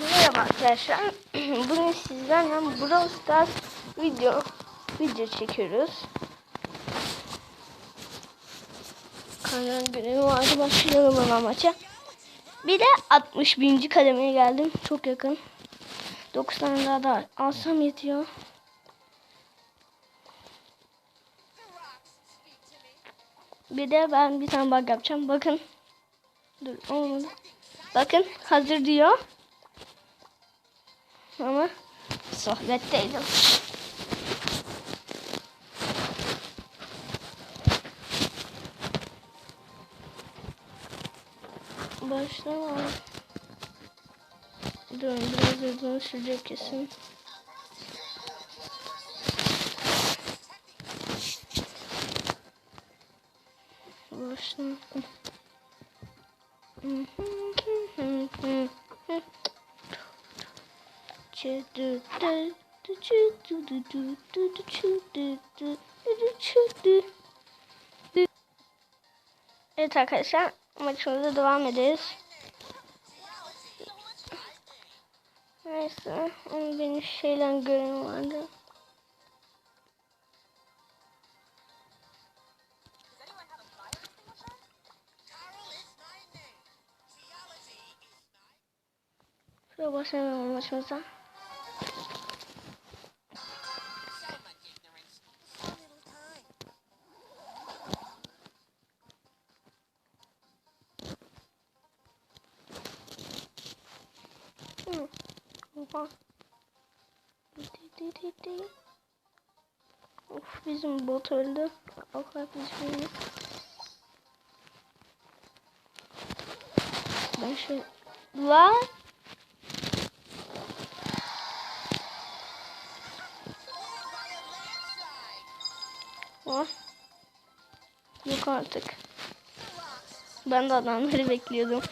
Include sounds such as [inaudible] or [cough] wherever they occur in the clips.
Merhaba arkadaşlar. [clears throat] Bugün sizlerle Brawl Stars video video çekiyoruz. Kanal görevi vardı. Başlayalım hemen maça. Bir de 61. kademeye geldim. Çok yakın. 9 tane daha da alsam yetiyor. Bir de ben bir tane bug yapacağım. Bakın. Dur olmadı. Bakın hazır diyor. Ama sohbetteydim. Başlama. Dur biraz uzun sürecek kesin. Evet arkadaşlar maçımıza devam ederiz. Neyse ama benim şeyden görevim vardı. Şuraya başlayalım maçımıza. Hı. Oha. Of bizim bot öldü. Kadar bizim. Ben şu Lan Oh. Yok artık. Ben de adamları bekliyordum.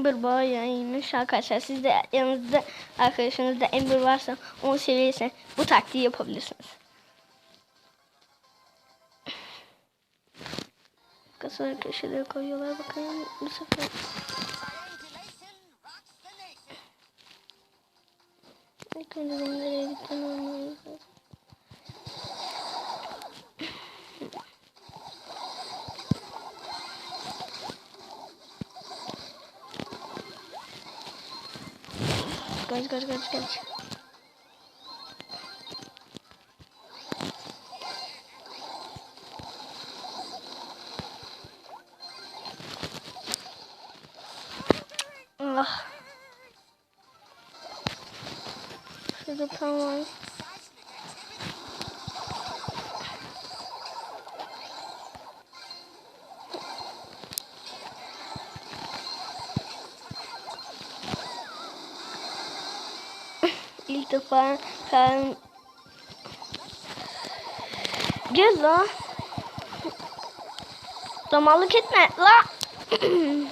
Ember bayağı iyiymiş arkadaşlar. Siz de yanınızda arkadaşınızda Ember varsa onu seviyorsan bu taktiği yapabilirsiniz. Kasaları köşelere koyuyorlar bakayım bu sefer. İlk önce nereye gittiğimi anlamamız Kaç kaç kaç kaç. Ah. Şurada tamam. Defa ben Gel la. Damallık etme la. [clears throat]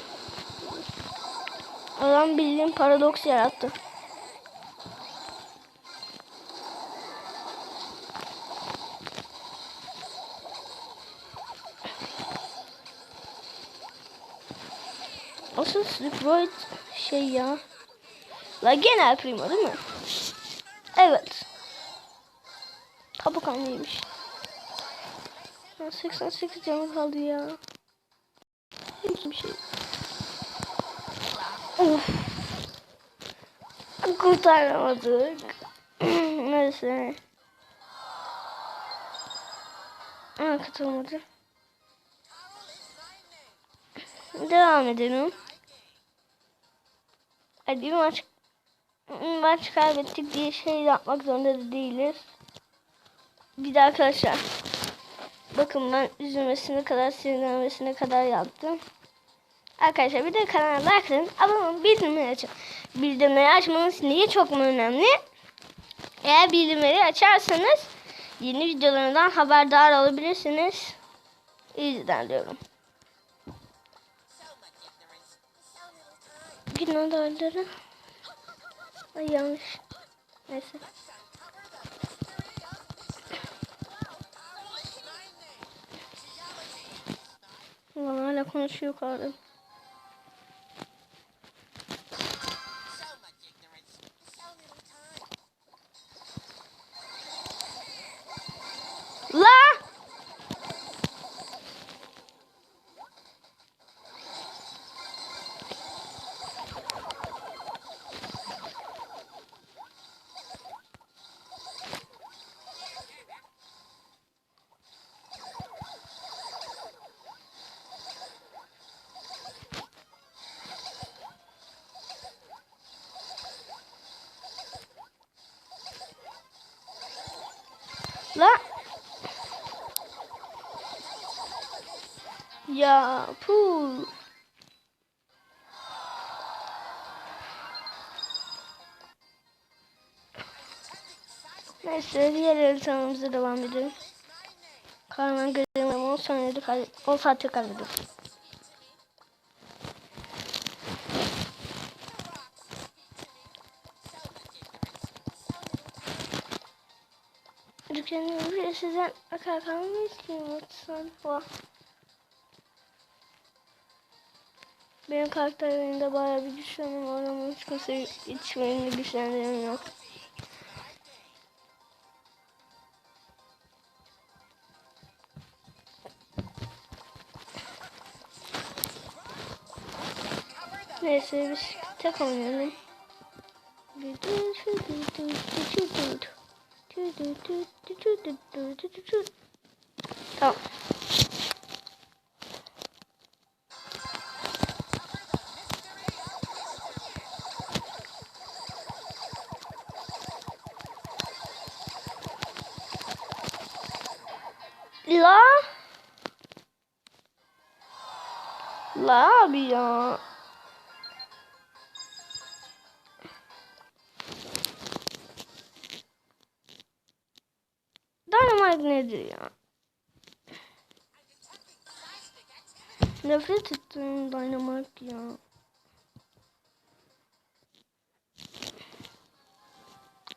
Adam bildiğin paradoks yarattı. Asıl Sprout şey ya. La gene Primo değil mi? Evet. Kabuk anneymiş. Ya 88 canım kaldı ya. Hiçbir şey. Of. Kurtaramadık. [clears throat] Neyse. Aa katılmadı. Devam edelim. Hadi maç maç kaybettik diye şey yapmak zorunda da değiliz. Bir de arkadaşlar. Bakın ben üzülmesine kadar sinirlenmesine kadar yaptım. Arkadaşlar bir de kanala like. Abone olun. Bildirimleri açın. Bildirimleri açmanız niye çok mu önemli? Eğer bildirimleri açarsanız yeni videolarından haberdar olabilirsiniz. İyi diyorum. Günah da Ay yanlış. Neyse. Ulan hala konuşuyor karım. Lan! La! Ya pul. Neyse diğer haritamıza devam edelim. Karman görevim 10 saniyede kay 10 saatte kaybettim. Bir sizden akar kalmayız ki mutsan. Vah. Benim karakterimde bayağı bir güçlenim var ama hiç kimse hiç benim güçlerim yok. Neyse biz tek oynayalım. Tamam. Dynamite nedir ya? Nefret ettim Dynamite ya.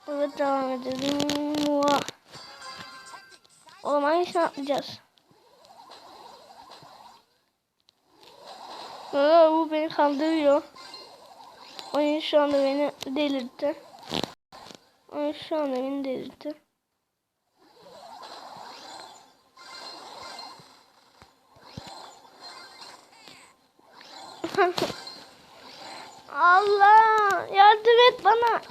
Evet devam edelim. Mua. Oğlum hangisini atlayacağız? Aa, bu beni kandırıyor. Oyun şu anda beni delirtti. Oyun şu anda beni delirtti. Allah yardım et bana.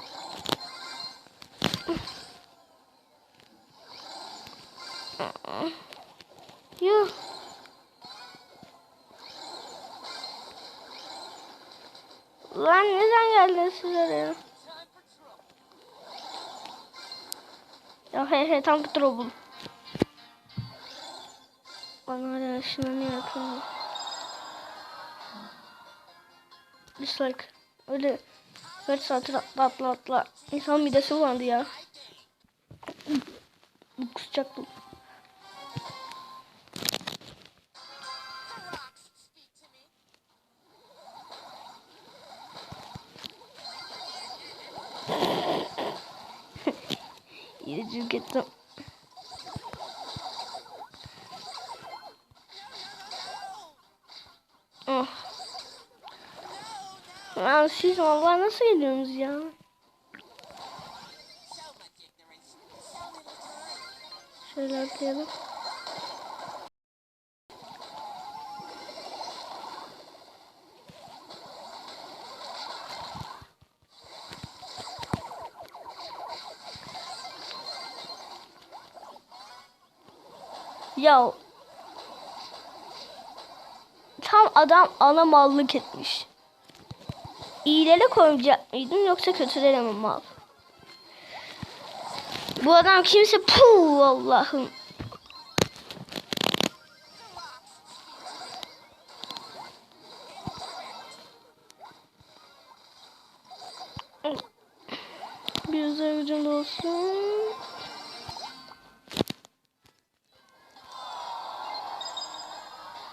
Yuh. Lan neden geldin siz oraya? Ya he he tam trouble. Bana hala şuna ne yapayım? Dislike. Öyle kaç saattir atla atla atla. İnsan midesi bulandı ya. Kusacaktım. [laughs] Yiyecek ettim. Ya siz vallahi nasıl ediyorsunuz ya? Şöyle atlayalım. Ya tam adam ana mallık etmiş. İyilere koyacak mıydın yoksa kötülere mi mal? Bu adam kimse puh Allah'ım. Bir özel gücüm de olsun.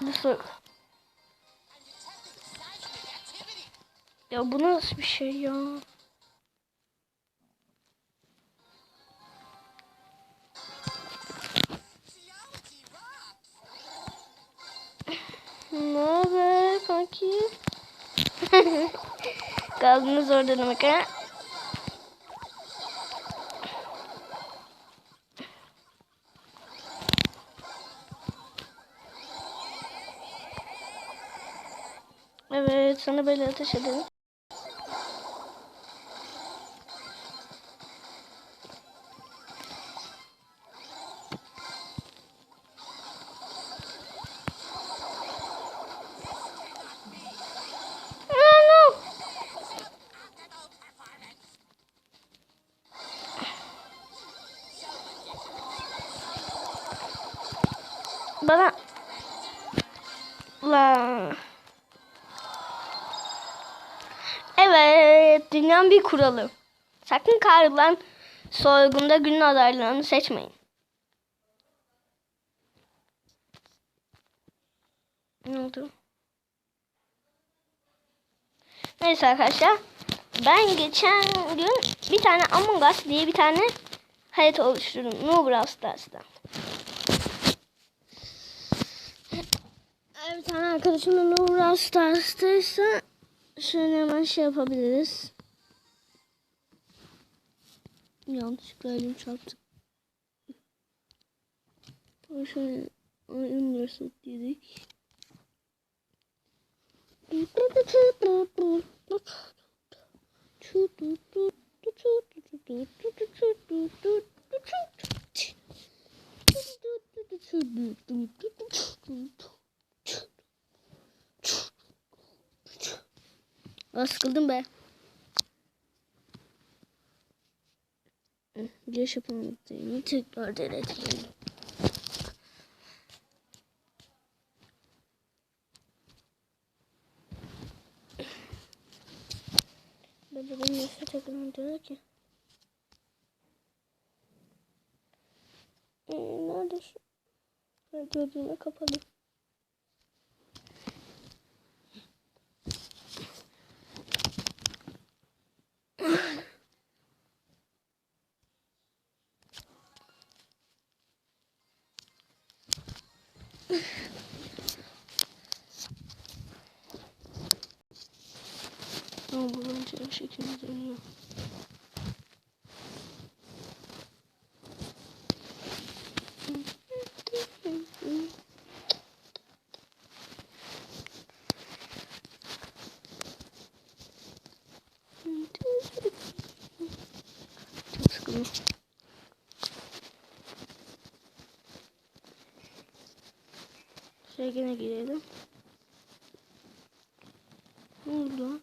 Nasıl? Bu nasıl bir şey ya? ne haber kanki? [laughs] Kaldınız orada demek ha? Evet sana böyle ateş edelim. Bana La. Evet, dünyanın bir kuralı. Sakın kahraman soygunda günün adaylarını seçmeyin. Ne oldu? Neyse arkadaşlar. Ben geçen gün bir tane Among Us diye bir tane harita oluşturdum. No Brawl Stars'ta. Eğer bir tane arkadaşımla Stars'taysa şöyle hemen şey yapabiliriz. Yanlışlıkla elim çarptı. Şöyle Universal dedik. Aa, sıkıldım be. Giriş yapamadım. Tekrar denetelim. Böyle benim nasıl tekrar diyor ki. Ee, nerede şu? Gözüme kapalı. Ama bu bence o şekilde dönüyor. Çok sıkıldım. Şuraya gene girelim. Ne oldu lan?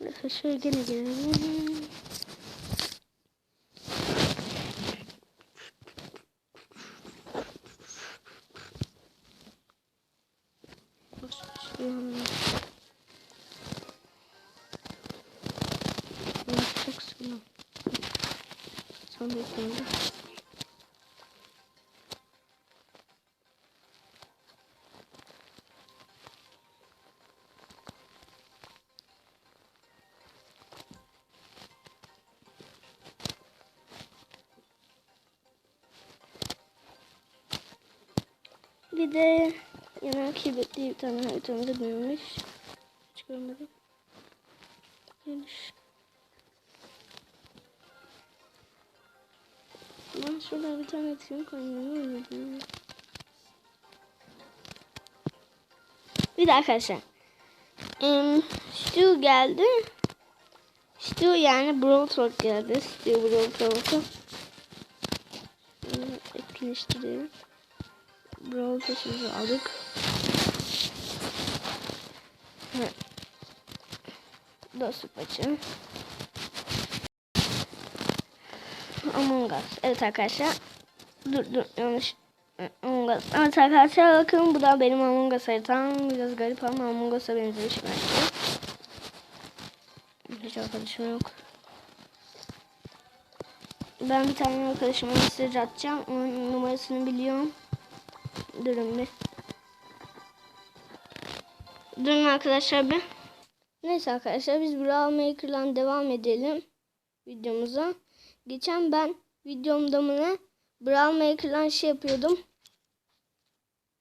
Neyse şöyle gene bir şey çok sıkıldım. Son bekliyorum. Bir de yine kibrit diye bir tane haritamda büyümüş. Hiç görmedim. Geniş. Ben şurada bir tane tim koymayı. Bir de arkadaşlar. Um, Stu geldi. Stu yani Brawl Talk geldi. Stu Brawl Talk'u. Etkinleştirelim. Brawl Pass'ımızı aldık. Evet. Dostluk maçı. Among Us. Evet arkadaşlar. Dur dur yanlış. Among Us. Evet arkadaşlar bakın bu da benim Among Us haritam. Biraz garip ama Among Us'a benzemiş bence. Hiç arkadaşım yok. Ben bir tane arkadaşıma mesaj atacağım. Onun numarasını biliyorum. Durun bir. Durun arkadaşlar bir. Neyse arkadaşlar biz Brawl Maker'dan devam edelim videomuza. Geçen ben videomda mı ne? Brawl Maker'dan şey yapıyordum.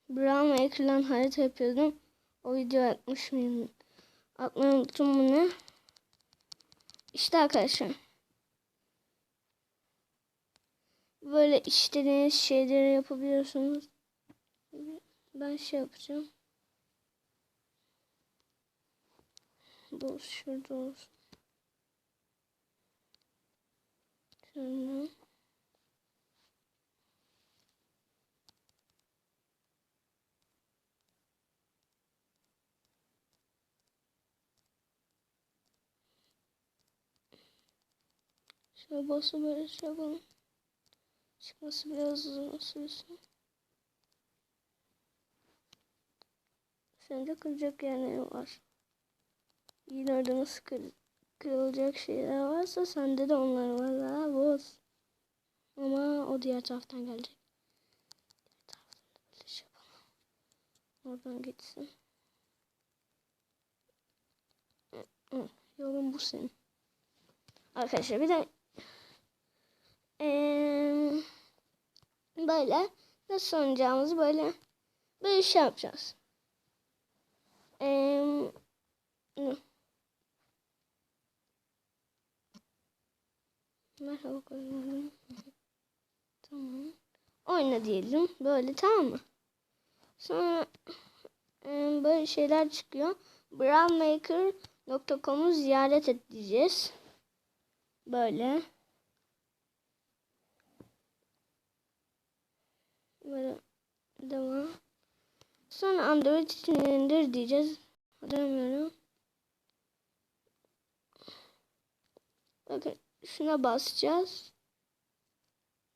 Brawl Maker'dan harita yapıyordum. O video atmış mıyım? Atmayı unuttum mu ne? İşte arkadaşlar. Böyle istediğiniz şeyleri yapabiliyorsunuz. Ben şey yapacağım. Bu şurada olsun. Şöyle. Şöyle basıp böyle şey yapalım. Çıkması biraz uzun sürsün. Sence kıracak yerleri var. Yine orada nasıl kır, kırılacak şeyler varsa sende de onlar var ha boz. Ama o diğer taraftan gelecek. Diğer taraftan da böyle şey yapalım. Oradan gitsin. Yolun bu senin. Arkadaşlar bir de eee, böyle nasıl oynayacağımızı böyle böyle şey yapacağız. Ne? Merhaba. Tamam. Oyna diyelim. Böyle tamam mı? Sonra eee, böyle şeyler çıkıyor. Brownmaker.com'u ziyaret et diyeceğiz. Böyle. Böyle devam. Sonra Android için indir diyeceğiz. Hatırlamıyorum. Bakın şuna basacağız.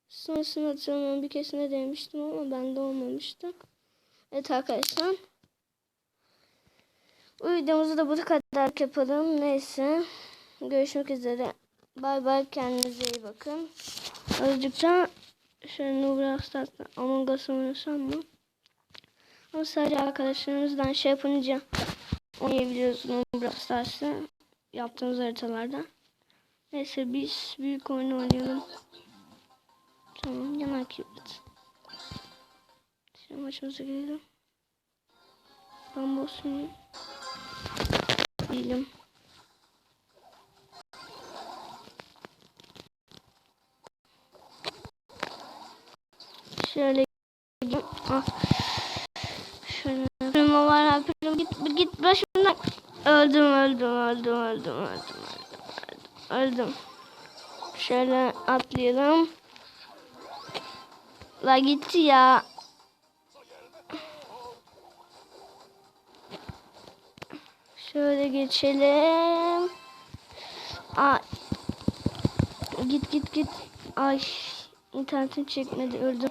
Sonrasını hatırlamıyorum. Bir kesine demiştim ama bende olmamıştı. Evet arkadaşlar. Bu videomuzu da bu kadar yapalım. Neyse. Görüşmek üzere. Bay bay. Kendinize iyi bakın. Azıcıkça şöyle Nubra Stars'ta Among Us oynasam mı? Ama sadece arkadaşlarımızdan şey yapınca oynayabiliyoruz Nubra Stars'ı yaptığımız haritalarda. Neyse biz büyük oyun oynayalım. Tamam yanar kibrit. Şimdi maçımıza girelim. Ben boss'um değilim. Şöyle gideyim. Ah. Şöyle. Primo var ha. Primo git git başımdan. Öldüm öldüm öldüm öldüm öldüm öldüm öldüm. öldüm. Şöyle atlayalım. La gitti ya. Şöyle geçelim. Aa, git git git. Ay internetim çekmedi öldüm.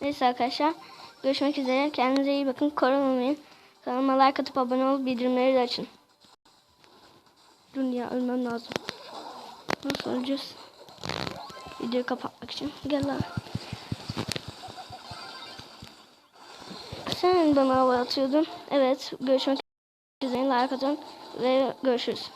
Neyse arkadaşlar. Görüşmek üzere. Kendinize iyi bakın. Korunamayın. Kanalıma like atıp abone olup bildirimleri de açın. Dur ya ölmem lazım. Nasıl öleceğiz? Videoyu kapatmak için. Gel lan. Sen bana hava atıyordun. Evet. Görüşmek üzere. Like atın. Ve görüşürüz.